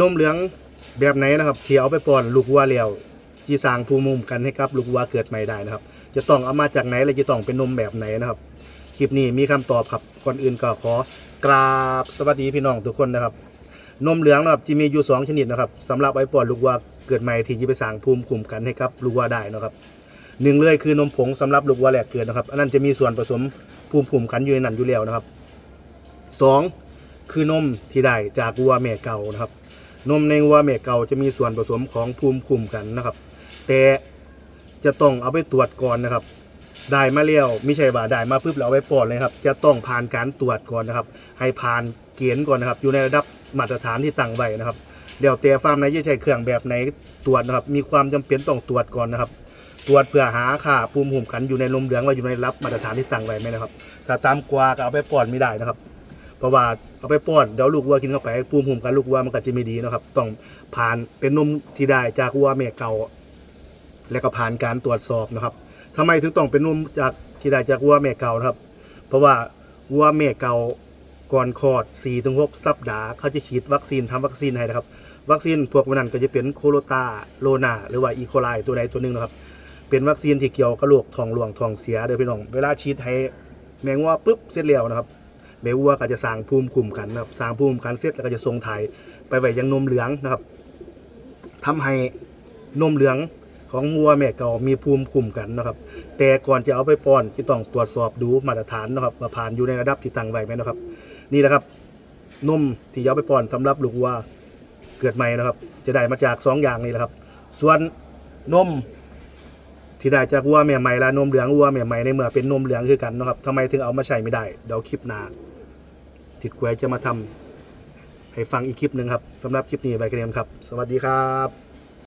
นมเหลืองแบบไหนนะครับที่เอาไปป้อนลูกวัวแล้วจีสางภูมิคุ้มกันให้กับลูกวัวเกิดใหม่ได้นะครับ จะต้องเอามาจากไหนและจะต้องเป็นนมแบบไหนนะครับคลิปนี้มีคำตอบครับก่อนอื่นก็ขอกราบสวัสดีพี่น้องทุกคนนะครับ นมเหลืองนะครับจะมีอยู่สองชนิดนะครับสำหรับไอ้ปอดลูกวัวเกิดใหม่ที่จะไปสร้างภูมิคุ้มกันให้กับลูกวัวได้นะครับหนึ่งเลยคือนมผงสำหรับลูกวัวแรกเกิดนะครับ อันนั้นจะมีส่วนผสมภูมิคุ้มกันอยู่ในนั้นอยู่แล้วนะครับสอง คือนมที่ได้จากวัวแม่เก่านะครับ นมในวัวแม่เก่าจะมีส่วนผสมของภูมิคุ้มกันนะครับ แต่จะต้องเอาไปตรวจก่อนนะครับ ได้มาแล้วไม่ใช่ว่าได้มาปุ๊บแล้วเอาไปปล่อยเลยครับ จะต้องผ่านการตรวจก่อนนะครับ ให้ผ่านเกณฑ์ก่อนนะครับ อยู่ในระดับมาตรฐานที่ตั้งไว้นะครับเดี๋ยวแต่ฟาร์มไหนจะใช้เครื่องแบบไหนตรวจนะครับ มีความจำเป็นต้องตรวจก่อนนะครับ ตรวจเพื่อหาค่าภูมิคุ้มกันอยู่ในนมเหลืองว่าอยู่ในระดับมาตรฐานที่ตั้งไว้ไหมนะครับ ถ้าตามกว่าก็เอาไปป้อนไม่ได้นะครับ เพราะว่า เอาไปป้อนเดี๋ยวลูกวัวกินเข้าไปภูมิคุ้มกันลูกวัวมันก็จะไม่ดีนะครับ ต้องผ่านเป็นนมที่ได้จากวัวแม่เก่า และก็ผ่านการตรวจสอบนะครับทำไมถึงต้องเป็นนมจากที่ได้จากวัวแม่เก่านะครับ เพราะว่าวัวแม่เก่าก่อนคลอด4ถึง6สัปดาห์ เขาจะฉีดวัคซีนทำวัคซีนให้นะครับ วัคซีนพวกนั้นก็จะเป็นโคโรตาโลนาหรือว่าอีโคไลตัวใดตัวหนึ่งนะครับ เป็นวัคซีนที่เกี่ยวกับโรคท้องร่วงท้องเสียเด้อพี่น้อง เวลาฉีดให้แมงวัวปุ๊บเสร็จแล้วนะครับ แม่วัวก็จะสร้างภูมิคุ้มกันนะครับสร้างภูมิคุ้มกันเสร็จแล้วก็จะส่งถ่ายไปไว้ยังนมเหลืองนะครับทำให้นมเหลืองของวัวแม่เก่ามีภูมิคุ้มกันนะครับ แต่ก่อนจะเอาไปป้อนที่ต้องตรวจสอบดูมาตรฐานนะครับว่าผ่านอยู่ในระดับที่ตั้งไว้ไหมนะครับ นี่แหละครับนมที่เอาไปป้อนสำหรับลูกวัวเกิดใหม่นะครับ จะได้มาจากสองอย่างนี้แหละครับ ส่วนนม ที่ได้จากวัวแม่ใหม่และนมเหลืองวัวแม่ใหม่ในเมื่อเป็นนมเหลืองคือกันนะครับทำไมถึงเอามาใช้ไม่ได้เดี๋ยวคลิปหน้าติดกวยจะมาทำให้ฟังอีกคลิปหนึ่งครับสำหรับคลิปนี้ไปกันเองครับ สวัสดีครับ